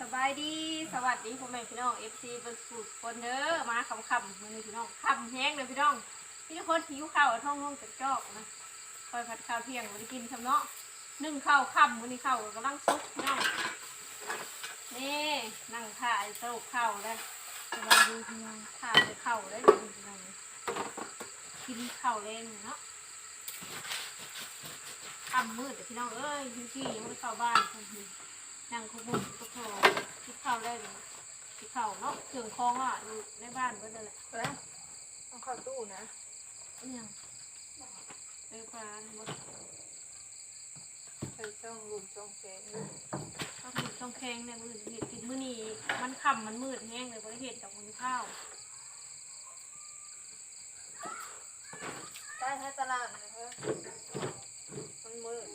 สบายดีสวัสดีพ่อแม่พี่น้อง FC เบนสุดคนเด้อมาคำคำมือพี่น้องคำแห้งเลยพี่น้องพี่ทุกคนหิวข้าวท้องง่วงจักจอกนะคอยผัดข้าวเที่ยงวันนี้กินสำเนาะนึ่งข้าวคำวันนี้ข้าวกำลังซุกพี่น้องนี่นั่งถ่ายสรุปข้าวได้สบายดีพี่น้องถ่ายข้าวได้ดีพี่น้องกินข้าวแรงเนาะคำมืดแต่พี่น้องเอ้ยพี่ยังไม่เข้าบ้านคนเดียว นั่งคุกมุกคุกโถคิดข้าวได้เลยคิดข้าวเนาะเครื่องคองอะอยู่ในบ้านก็นั่นแหละแล้วต้องเข้าตู้นะเนี่ยไปควานหมดใส่ช่องลุมช่องแกงอยู่ข้าวมืดช่องแข็งเนี่ยมืดเห็ดกินมื้อนี้มันค่ำมันมืดแห้งเลยบริเห็ดดอกมือข้าวใต้ท้ตลาดนะคะมันมืด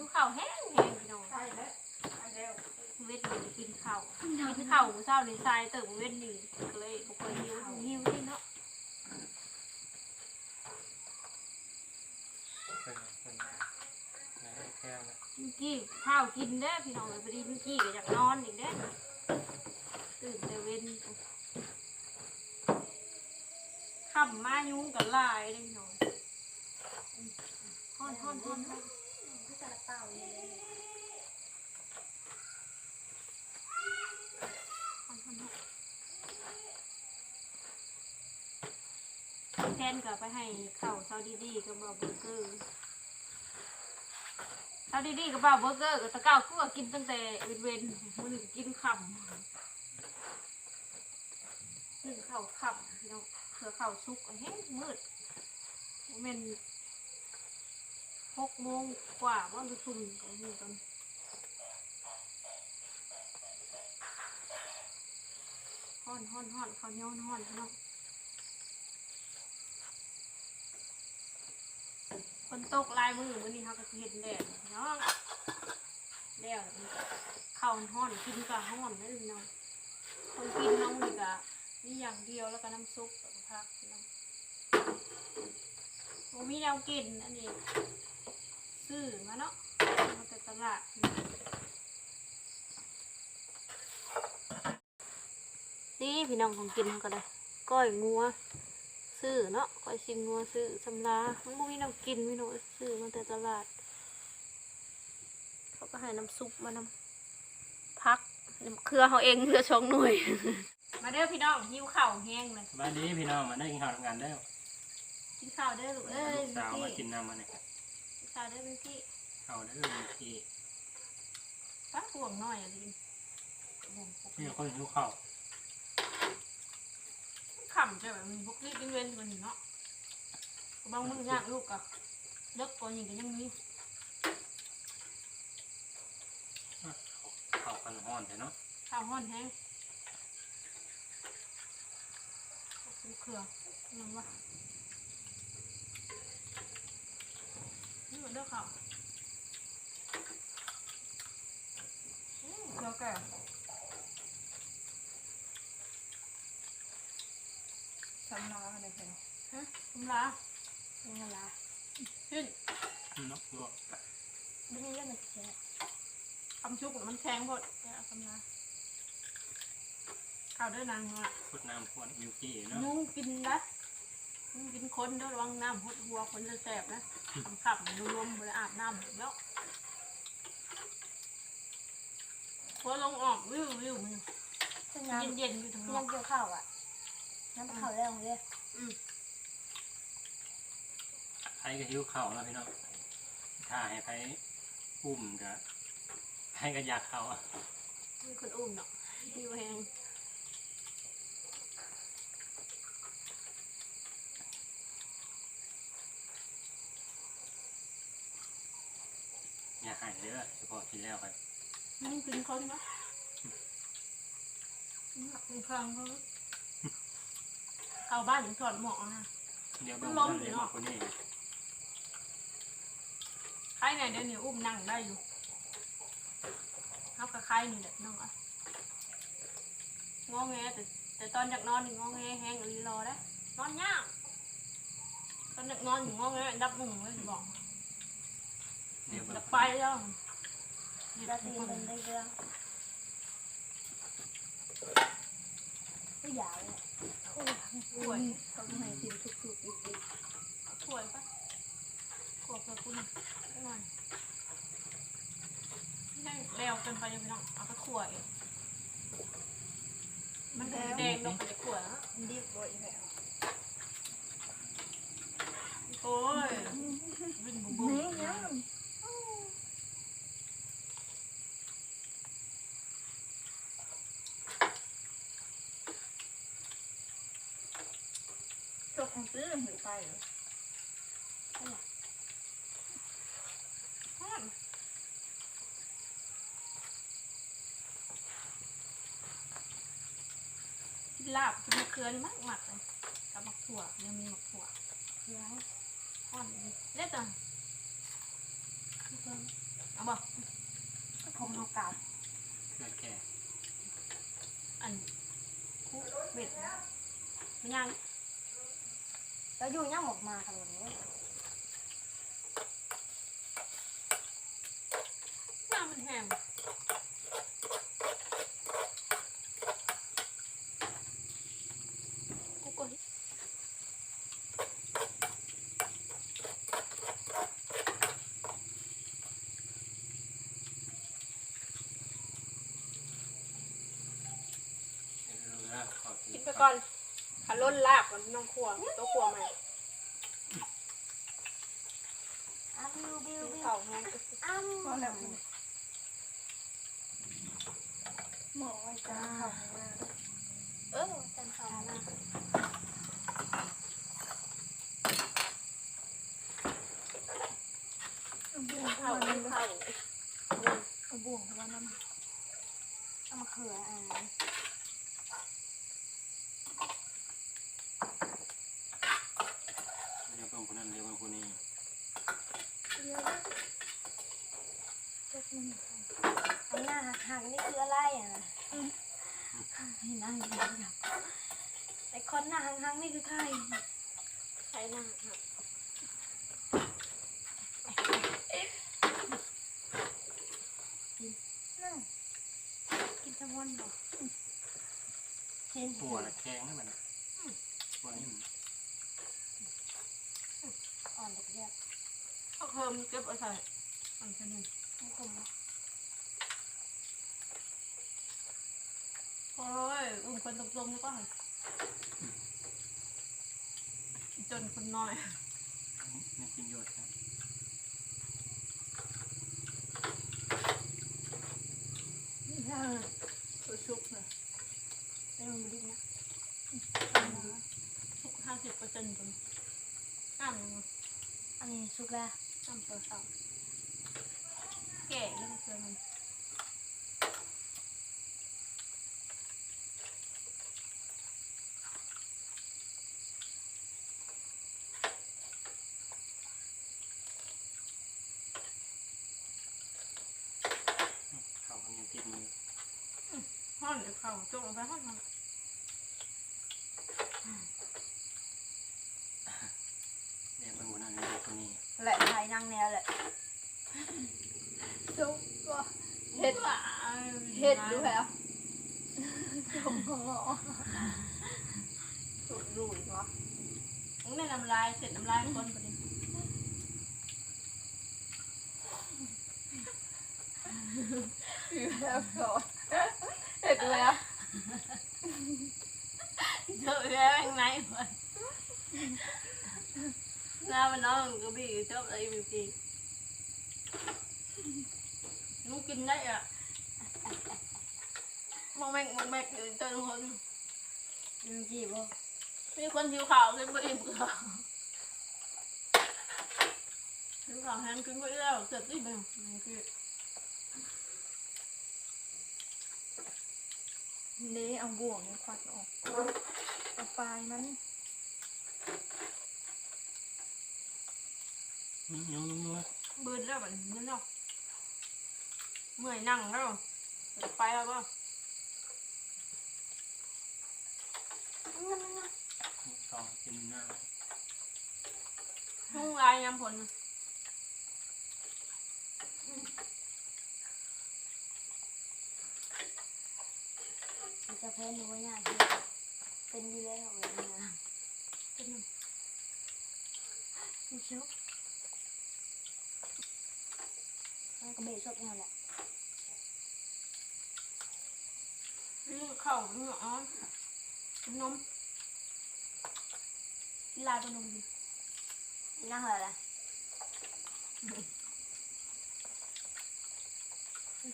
คือข้าวแห้งแห้งพี่น้องใช่แล้วใช่แล้วเวทนี่กินข้าวกินข้าวเช้าในทรายเติมเวทนี่ก็เลยบ่ค่อยหิวหิวที่เนาะเป็นเป็นไหนแก้วนะเมื่อกี้ข้าวกินได้อพี่น้องเลยพอดีเมื่อกี้ก็อยากนอนอีกเด้อตื่นแต่เว้นค่ำมายุงกับลายเลยพี่น้องฮ้อนฮ้อนฮ้อน ฮ้อนฮ้อนฮ้อนฮ้อนแทนก็ไปให้ข้าวซาวดีๆกับเบาเบอร์เกอร์ซาวดีๆกับเบาเบอร์เกอร์กับตะเก้ากูก็กินตั้งแต่เว้นๆมื้อหนึ่งกินค่ำนึ่งข้าวค่ำพี่น้องเผื่อข้าวสุกอันแห้งมืดมัน หกโมงกว่าว่าจะทุ่มกันอยู่กันฮ้อนฮ้อนฮ้อนเขาเนียวฮ้อนพี่น้องฝนตกลายมือวันนี้เขาก็สิเห็นแดดเนาะแล้วข้าห้อนกินกับห้อนนั่นเนาะคนกินน้องนี่ก็มีอย่างเดียวแล้วก็น้ำซุปกับผักเนาะโมมีแนวกินอันนี้ ซื้อมาเนาะมาแต่ตลาดนี่พี่น้องของกินเขาก็ได้ก้อยงัวซื้อเนาะคอยชิมงัวซื้อสำลามันบ่มีน้ำกินพี่น้องซื้อมาแต่ตลาด เขาก็ให้น้ำซุปมานำพักน้ำเครือเขาเองเครือชองหน่วย มาเด้อพี่น้องหิวข้าวแห้งเลยสบายดีพี่น้องมาได้กินข้าวทำงานแล้วกินข้าวเด้อลูกเอ้ยลูกสาวมาพี่กินน้ำมาเนี่ยกิน ข้าวเด้อพี่ข้าวเด้อพี่ป้าห่วงหน่อยอะลินห่วงปกพี่ติคนหิวข้าวขำจะแบบมันบุกรีบเป็นเว้นกว่านี้เนาะบางมื้อยากลูกอะเลิกกว่านี้ก็ยังมีข้าวกันห้อนใช่เนาะข้าวห้อนแห้งซื้อเครือยังวะนี่มันเด้อข้าวอืมเครือแก่ทำนาอะไรกันฮะทำลาทำลาขึ้นเนาะลวกไม่ได้เล่นมันแข็งคำชุกมันแข็งหมดเนี่ยเอาทำลาข้าวเด้อนางละพุดน้ำพวนมิวกี้เนาะนุ่งกินนะ นุ่งกินคนเด้อระวังน้ำหดหัวคนจะแสบนะคำขับดูลมเลยอาบน้ำแล้วพอลงออกวิววิวมันเป็นน้ำเย็นๆอยู่ทางนอน้ำกเกี่ยวข้าวอะ น้ำข้าวแรงเลยอืมไผก็หิวข้าวแล้วพี่น้องถ้าให้ไผอุ้มก็ไผก็อยากข้าวอะมีคนอุ้มเนาะหิวแหง อยากให้เด้อเฉพาะกินแล้วไปนุ่งกินคนเนาะหลักเป็นครั้งเขาเอาบ้านถึงถอดหมอกนะ เดี๋ยวมัเบิ่นงล้มมันอยู่เลี้ยงเนาะ คนนี้ใครไหนเดี๋ยวนี้อุ้มนั่งได้อยู่เอากับใครนี่แหละน้องอะงอแงแต่แต่ตอนอยากนอนนี่งองแงแห้งหรือรอได้นอนยากตอนอยากนอนอยู่งองแงดับหนึ่งเลยบอกเดี๋ยว จะไปแล้วจะตีเป็นได้เรื่องผู้ใหญ่เลยป่วยเขาให้กินทุกๆดิบป่วยปะป่วยเพื่อคุณไม่หน่อยไม่ได้แล้วกินไปยังไม่ต้องเอาไปขวดมันแดงลงไปในขวดนะๆดิบบ่อยแม่โอ้ยวิ่งบุ้มบุ้ม จกของ ซื้อหรือไปเหรอลาบกินมะเขือนี่มากมักเลยกับมะถั่วยังมีมะถั่วแล้วอ่อนเล็ดจังเอาบอกคงเอากลับเกิดแก่อันคุกเบ็ดไม่ยัง แล้วอยู่ย่างออกมาค่ะวันนี้น้ำมันแห้งกูก็เดี๋ยวเราจะขอกินไปก่อน ขาล้นลาบก่อนน้องครัวตัวครัวใหม่อ้าวบิวบิวบิวเข่าแห้งอ้าวพอแล้วหมอจ้าเข้ามาเออจันเข่าหน้าเอาบ่วงเข่าเข้าไม่มาเข่าเอาบ่วงเข้ามาน้ำเอามาเขืออ่า เดี๋ยวเบิ่ งคนนั้นเดี๋ยวเบิ่งคนนี้เดี๋ยวนะจกมันไอ้หน้าหักหักๆนี่คืออะไรอะไอ้หน้าหักหักไอ้คนหน้าหักหักๆนี่คือใครใช้หน้าหักน่ากินทั้งวันบ่กินหัวละแข็งให้มันหัวนี่มั นอ่อนเด็กเรียบเอาเพิ่มเก็บเอาใส่อันนี้ไม่คมโอ้ยอุ้มคนตรงๆนี่ก็หันจนคนน้อยไม่กินโยชน์ครับนี่ถ้าชุกๆนะเป็นมือดิ้นนะทุกห้าสิบเปอร์เซ็นต์จนอ้ามเลย อันนี้สุกแล้วอ้ามเปอร์เซ็นต์แก่เรื่องเกินมันเข้ากันยังติดมือ ห้อนเดี๋ยวเขาจกลงไปห้อนมัน เดี๋ยวเบิ่ง คนนั้นเดี๋ยวเบิ่งคนนี้แหละไทยนั่งแนวแหละจุกก็เห็ดเห็ดดูแล้วจกหมอจุกรูอีกวะมึงได้น้ำลายเสร็จน้ำลายคนไปดิอยู่แล้วก่อนเห็ดแล้วเจอแล้วข้างในมันห น้ามันน้องก็บีชอบอะไรบีบีนูกินได้อะมองแมกมองแมกอยู่จนคนยืมกี่บ่มีคนหิวข่าวกินไปอิ่มข่าวหิวข่าวแห้งกินไปแล้วเสร็จที่เบลนี่คือนี่เอาบ่วงควัดออกเอาปลายมัน นี่ยุ่งยุ่งยุ่งบืนแล้วแบบนี้เนาะเมื่อยนั่งแล้วจะไปแล้วก็นั่นนั่นนั่นกองเป็นหน้านุ่งลายยำผลมันจะเพ้นหรือว่าอยากเป็นอยู่แล้วเลยนะเป็นหนึ่งมีเชียวมันก็ เบะสดเนี่ยแหละนี่ข้าวนี่อ๋อกินนมกินลายเป็นนมดีน่าเหรอล่ะ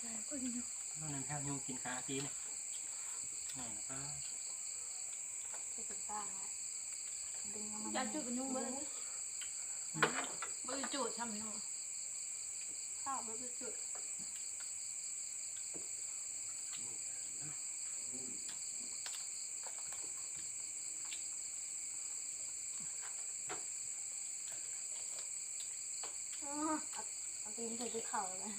ใส่คนอยู่แล้วนั่นแค่ยุงกินขากีเนี่ยนี่นะป้าไปถึงสร้างแล้วดึงมันยาจุดเป็นยุ่งเบอร์นี่เบอร์จุดทำให้น้อง ข้าวเบอร์จุดอ๋อเอาเอาตีนใส่ที่เข่าเลย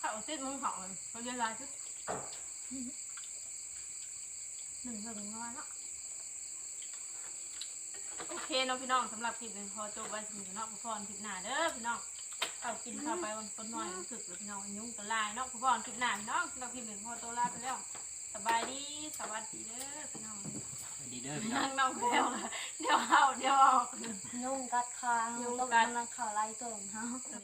ข้าวติดมึงหอมเขาเรียนลายจุดนึ่งหนึ่งร้อยเนาะ โอเคเนาะพี่น้องสำหรับคลิปหนึ่งพอจบไว้ถึงเนาะพอพรคลิปหน้าเด้อพี่น้องเอากินเข้าไปวันต้นน้อยรู้สึกเลยพี่น้องยุ่งตะลายเนาะพอพรคลิปหน้าพี่น้องสำหรับคลิปหนึ่งพอโตลาไปแล้วสบายดีสวัสดีเด้อพี่น้องดีเด้อพี่น้องนั่งน้องเดียวเดี๋ยวเข้าเดี๋ยวออกนุ่งกัดคางยุ่งต้องกัด กำลังเข่าไล่ตัวของเขา